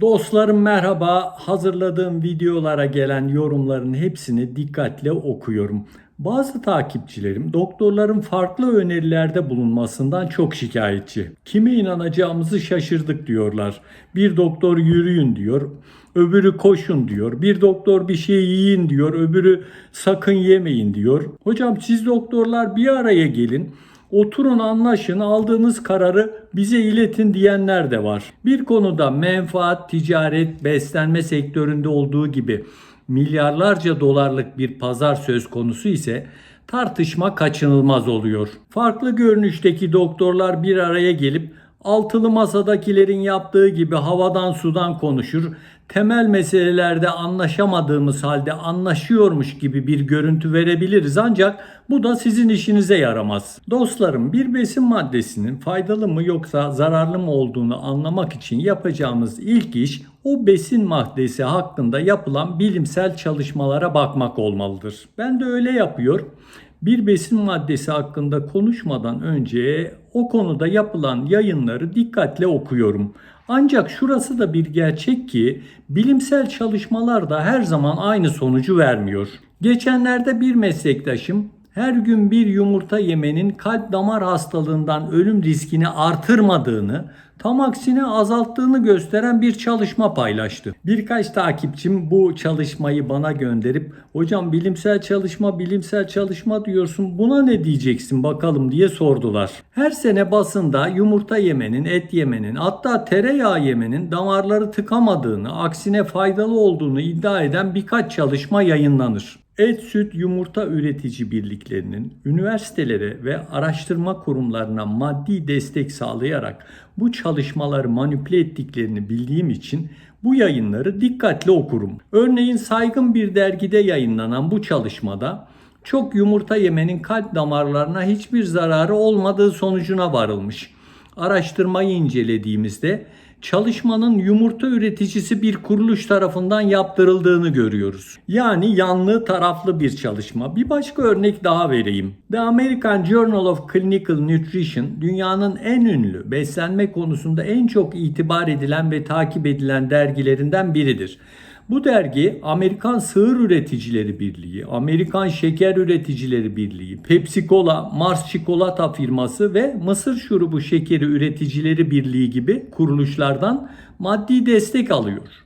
Dostlarım merhaba. Hazırladığım videolara gelen yorumların hepsini dikkatle okuyorum. Bazı takipçilerim doktorların farklı önerilerde bulunmasından çok şikayetçi. Kime inanacağımızı şaşırdık diyorlar. Bir doktor yürüyün diyor, öbürü koşun diyor. Bir doktor bir şey yiyin diyor, öbürü sakın yemeyin diyor. Hocam siz doktorlar bir araya gelin. Oturun anlaşın aldığınız kararı bize iletin diyenler de var. Bir konuda menfaat, ticaret, beslenme sektöründe olduğu gibi milyarlarca dolarlık bir pazar söz konusu ise tartışma kaçınılmaz oluyor. Farklı görünüşteki doktorlar bir araya gelip altılı masadakilerin yaptığı gibi havadan sudan konuşur, temel meselelerde anlaşamadığımız halde anlaşıyormuş gibi bir görüntü verebiliriz ancak bu da sizin işinize yaramaz. Dostlarım bir besin maddesinin faydalı mı yoksa zararlı mı olduğunu anlamak için yapacağımız ilk iş o besin maddesi hakkında yapılan bilimsel çalışmalara bakmak olmalıdır. Ben de öyle yapıyor. Bir besin maddesi hakkında konuşmadan önce o konuda yapılan yayınları dikkatle okuyorum. Ancak şurası da bir gerçek ki bilimsel çalışmalar da her zaman aynı sonucu vermiyor. Geçenlerde bir meslektaşım her gün bir yumurta yemenin kalp damar hastalığından ölüm riskini artırmadığını, tam aksine azalttığını gösteren bir çalışma paylaştı. Birkaç takipçim bu çalışmayı bana gönderip "Hocam bilimsel çalışma, bilimsel çalışma diyorsun. Buna ne diyeceksin bakalım?" diye sordular. Her sene basında yumurta yemenin, et yemenin, hatta tereyağı yemenin damarları tıkamadığını, aksine faydalı olduğunu iddia eden birkaç çalışma yayınlanır. Et, süt, yumurta üretici birliklerinin üniversitelere ve araştırma kurumlarına maddi destek sağlayarak bu çalışmaları manipüle ettiklerini bildiğim için bu yayınları dikkatle okurum. Örneğin saygın bir dergide yayınlanan bu çalışmada çok yumurta yemenin kalp damarlarına hiçbir zararı olmadığı sonucuna varılmış. Araştırmayı incelediğimizde çalışmanın yumurta üreticisi bir kuruluş tarafından yaptırıldığını görüyoruz. Yani yanlı taraflı bir çalışma. Bir başka örnek daha vereyim. The American Journal of Clinical Nutrition dünyanın en ünlü beslenme konusunda en çok itibar edilen ve takip edilen dergilerinden biridir. Bu dergi Amerikan Sığır Üreticileri Birliği, Amerikan Şeker Üreticileri Birliği, Pepsi Cola, Mars Çikolata firması ve Mısır Şurubu Şekeri Üreticileri Birliği gibi kuruluşlardan maddi destek alıyor.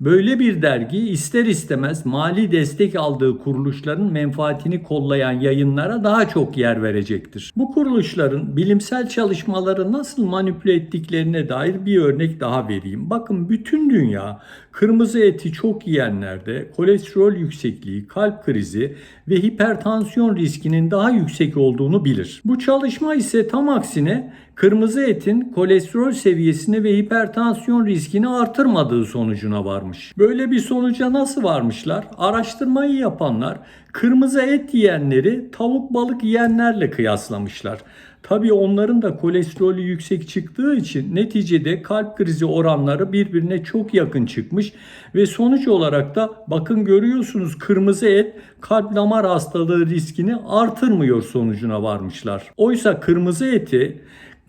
Böyle bir dergi ister istemez mali destek aldığı kuruluşların menfaatini kollayan yayınlara daha çok yer verecektir. Bu kuruluşların bilimsel çalışmaları nasıl manipüle ettiklerine dair bir örnek daha vereyim. Bakın bütün dünya kırmızı eti çok yiyenlerde kolesterol yüksekliği, kalp krizi ve hipertansiyon riskinin daha yüksek olduğunu bilir. Bu çalışma ise tam aksine kırmızı etin kolesterol seviyesini ve hipertansiyon riskini artırmadığı sonucuna varmış. Böyle bir sonuca nasıl varmışlar? Araştırmayı yapanlar kırmızı et yiyenleri tavuk balık yiyenlerle kıyaslamışlar. Tabii onların da kolesterolü yüksek çıktığı için neticede kalp krizi oranları birbirine çok yakın çıkmış ve sonuç olarak da bakın görüyorsunuz kırmızı et kalp damar hastalığı riskini artırmıyor sonucuna varmışlar. Oysa kırmızı eti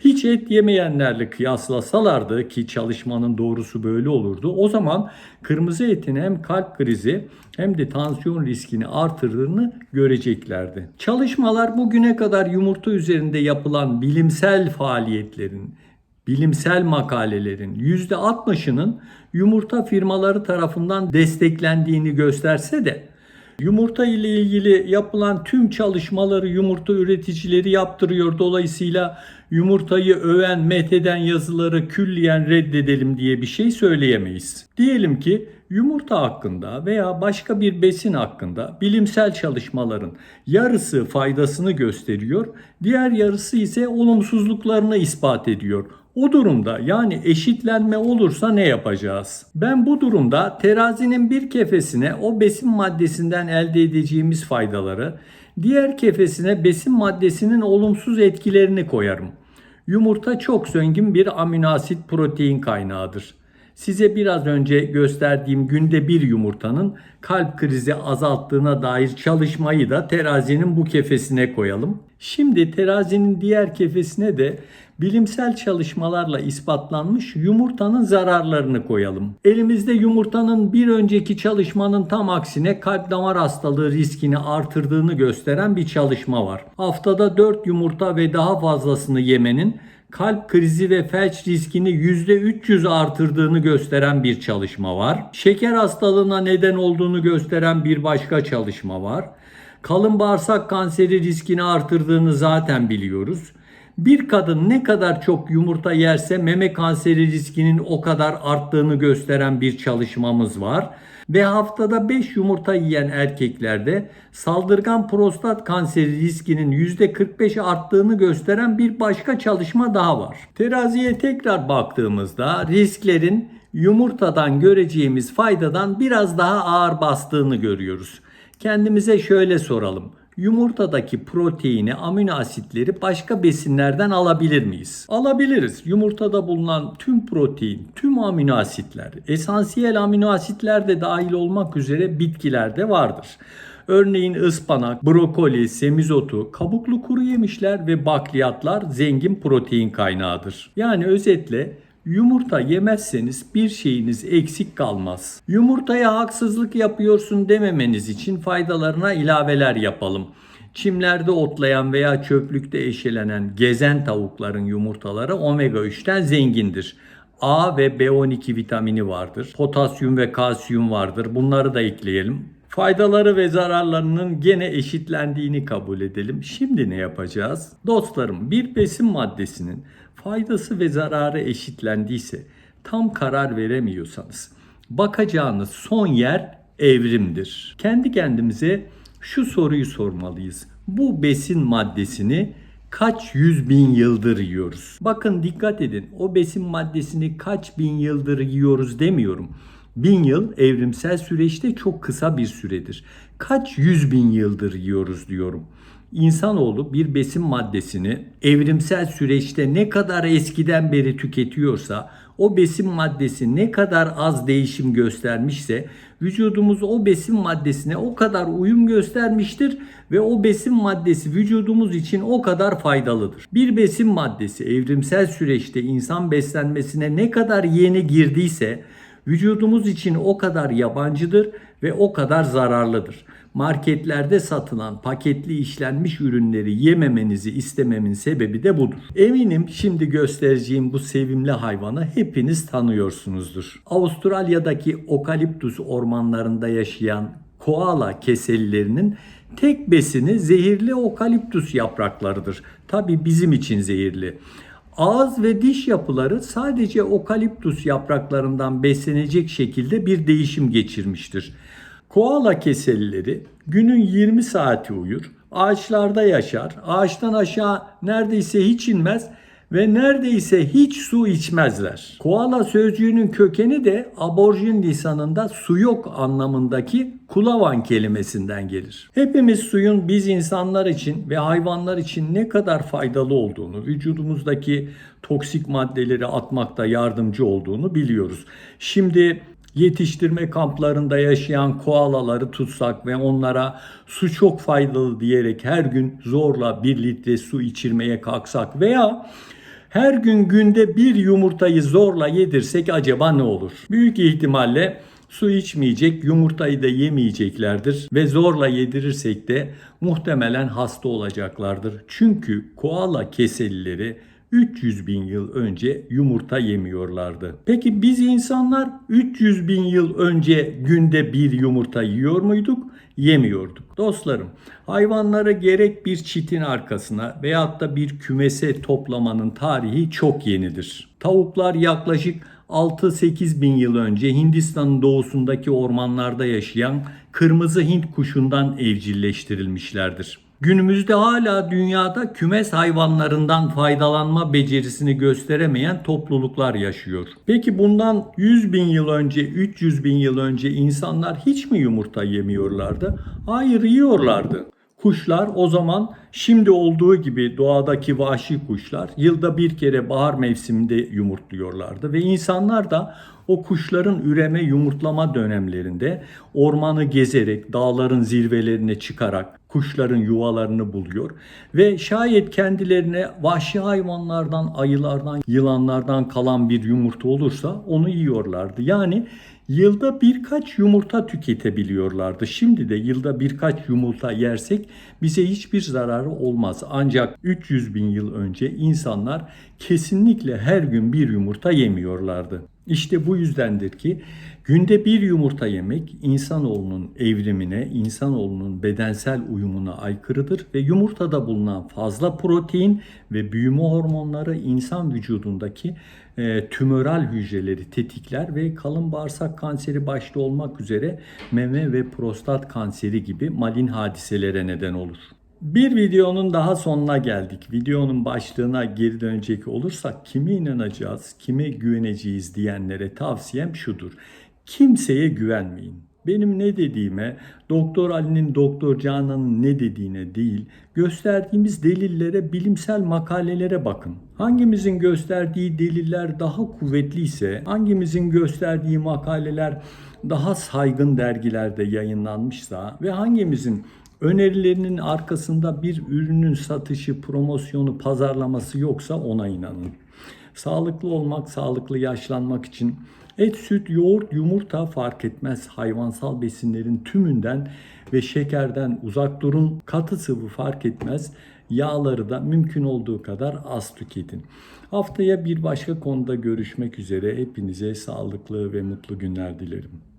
hiç et yemeyenlerle kıyaslasalardı ki çalışmanın doğrusu böyle olurdu. O zaman kırmızı etin hem kalp krizi hem de tansiyon riskini artırdığını göreceklerdi. Çalışmalar bugüne kadar yumurta üzerinde yapılan bilimsel faaliyetlerin bilimsel makalelerin %60'ının yumurta firmaları tarafından desteklendiğini gösterse de Yumurta ile ilgili yapılan tüm çalışmaları yumurta üreticileri yaptırıyor. Dolayısıyla yumurtayı öven, metheden yazıları külliyen reddedelim diye bir şey söyleyemeyiz. Diyelim ki yumurta hakkında veya başka bir besin hakkında bilimsel çalışmaların yarısı faydasını gösteriyor, diğer yarısı ise olumsuzluklarını ispat ediyor. O durumda yani eşitlenme olursa ne yapacağız? Ben bu durumda terazinin bir kefesine o besin maddesinden elde edeceğimiz faydaları, diğer kefesine besin maddesinin olumsuz etkilerini koyarım. Yumurta çok zengin bir aminoasit protein kaynağıdır. Size biraz önce gösterdiğim günde bir yumurtanın kalp krizi azalttığına dair çalışmayı da terazinin bu kefesine koyalım. Şimdi terazinin diğer kefesine de bilimsel çalışmalarla ispatlanmış yumurtanın zararlarını koyalım. Elimizde yumurtanın bir önceki çalışmanın tam aksine kalp damar hastalığı riskini artırdığını gösteren bir çalışma var. Haftada 4 yumurta ve daha fazlasını yemenin kalp krizi ve felç riskini %300 artırdığını gösteren bir çalışma var. Şeker hastalığına neden olduğunu gösteren bir başka çalışma var. Kalın bağırsak kanseri riskini artırdığını zaten biliyoruz. Bir kadın ne kadar çok yumurta yerse meme kanseri riskinin o kadar arttığını gösteren bir çalışmamız var. Ve haftada 5 yumurta yiyen erkeklerde saldırgan prostat kanseri riskinin %45 arttığını gösteren bir başka çalışma daha var. Teraziye tekrar baktığımızda risklerin yumurtadan göreceğimiz faydadan biraz daha ağır bastığını görüyoruz. Kendimize şöyle soralım. Yumurtadaki proteini, amino asitleri başka besinlerden alabilir miyiz? Alabiliriz. Yumurtada bulunan tüm protein, tüm amino asitler, esansiyel amino asitler de dahil olmak üzere bitkilerde vardır. Örneğin ıspanak, brokoli, semizotu, kabuklu kuru yemişler ve bakliyatlar zengin protein kaynağıdır. Yani özetle Yumurta yemezseniz bir şeyiniz eksik kalmaz. Yumurtaya haksızlık yapıyorsun dememeniz için faydalarına ilaveler yapalım. Çimlerde otlayan veya çöplükte eşelenen gezen tavukların yumurtaları omega 3'ten zengindir. A ve B12 vitamini vardır. Potasyum ve kalsiyum vardır. Bunları da ekleyelim. Faydaları ve zararlarının gene eşitlendiğini kabul edelim. Şimdi ne yapacağız? Dostlarım bir besin maddesinin faydası ve zararı eşitlendiyse tam karar veremiyorsanız bakacağınız son yer evrimdir. Kendi kendimize şu soruyu sormalıyız. Bu besin maddesini kaç yüz bin yıldır yiyoruz? Bakın dikkat edin o besin maddesini kaç bin yıldır yiyoruz demiyorum. Bin yıl evrimsel süreçte çok kısa bir süredir. Kaç yüz bin yıldır yiyoruz diyorum. İnsanoğlu bir besin maddesini evrimsel süreçte ne kadar eskiden beri tüketiyorsa o besin maddesi ne kadar az değişim göstermişse vücudumuz o besin maddesine o kadar uyum göstermiştir ve o besin maddesi vücudumuz için o kadar faydalıdır. Bir besin maddesi evrimsel süreçte insan beslenmesine ne kadar yeni girdiyse vücudumuz için o kadar yabancıdır ve o kadar zararlıdır. Marketlerde satılan paketli işlenmiş ürünleri yememenizi istememin sebebi de budur. Eminim şimdi göstereceğim bu sevimli hayvanı hepiniz tanıyorsunuzdur. Avustralya'daki okaliptus ormanlarında yaşayan koala kesellerinin tek besini zehirli okaliptus yapraklarıdır. Tabi bizim için zehirli. Ağız ve diş yapıları sadece okaliptus yapraklarından beslenecek şekilde bir değişim geçirmiştir. Koala keselleri günün 20 saati uyur, ağaçlarda yaşar, ağaçtan aşağı neredeyse hiç inmez ve neredeyse hiç su içmezler. Koala sözcüğünün kökeni de aborjin lisanında su yok anlamındaki kulavan kelimesinden gelir. Hepimiz suyun biz insanlar için ve hayvanlar için ne kadar faydalı olduğunu, vücudumuzdaki toksik maddeleri atmakta yardımcı olduğunu biliyoruz. Şimdi yetiştirme kamplarında yaşayan koalaları tutsak ve onlara su çok faydalı diyerek her gün zorla bir litre su içirmeye kalksak veya her gün günde bir yumurtayı zorla yedirsek acaba ne olur? Büyük ihtimalle su içmeyecek, yumurtayı da yemeyeceklerdir ve zorla yedirirsek de muhtemelen hasta olacaklardır. Çünkü koala keselileri 300 bin yıl önce yumurta yemiyorlardı. Peki biz insanlar 300 bin yıl önce günde bir yumurta yiyor muyduk? Yemiyorduk. Dostlarım, hayvanları gerek bir çitin arkasına veyahut da bir kümese toplamanın tarihi çok yenidir. Tavuklar yaklaşık 6-8 bin yıl önce Hindistan'ın doğusundaki ormanlarda yaşayan kırmızı Hint kuşundan evcilleştirilmişlerdir. Günümüzde hala dünyada kümes hayvanlarından faydalanma becerisini gösteremeyen topluluklar yaşıyor. Peki bundan 100 bin yıl önce, 300 bin yıl önce insanlar hiç mi yumurta yemiyorlardı? Hayır yiyorlardı. Kuşlar o zaman şimdi olduğu gibi doğadaki vahşi kuşlar yılda bir kere bahar mevsiminde yumurtluyorlardı ve insanlar da O kuşların üreme yumurtlama dönemlerinde ormanı gezerek, dağların zirvelerine çıkarak kuşların yuvalarını buluyor ve şayet kendilerine vahşi hayvanlardan, ayılardan, yılanlardan kalan bir yumurta olursa onu yiyorlardı. Yani yılda birkaç yumurta tüketebiliyorlardı. Şimdi de yılda birkaç yumurta yersek bize hiçbir zararı olmaz. Ancak 300 bin yıl önce insanlar kesinlikle her gün bir yumurta yemiyorlardı. İşte bu yüzdendir ki günde bir yumurta yemek insanoğlunun evrimine, insanoğlunun bedensel uyumuna aykırıdır ve yumurtada bulunan fazla protein ve büyüme hormonları insan vücudundaki e, tümöral hücreleri tetikler ve kalın bağırsak kanseri başta olmak üzere meme ve prostat kanseri gibi malin hadiselere neden olur. Bir videonun daha sonuna geldik. Videonun başlığına geri dönecek olursak kime inanacağız, kime güveneceğiz diyenlere tavsiyem şudur. Kimseye güvenmeyin. Benim ne dediğime, Doktor Ali'nin, Doktor Canan'ın ne dediğine değil, gösterdiğimiz delillere, bilimsel makalelere bakın. Hangimizin gösterdiği deliller daha kuvvetliyse, hangimizin gösterdiği makaleler daha saygın dergilerde yayınlanmışsa ve hangimizin önerilerinin arkasında bir ürünün satışı, promosyonu, pazarlaması yoksa ona inanın. Sağlıklı olmak, sağlıklı yaşlanmak için et, süt, yoğurt, yumurta fark etmez. Hayvansal besinlerin tümünden ve şekerden uzak durun. Katı sıvı fark etmez. Yağları da mümkün olduğu kadar az tüketin. Haftaya bir başka konuda görüşmek üzere. Hepinize sağlıklı ve mutlu günler dilerim.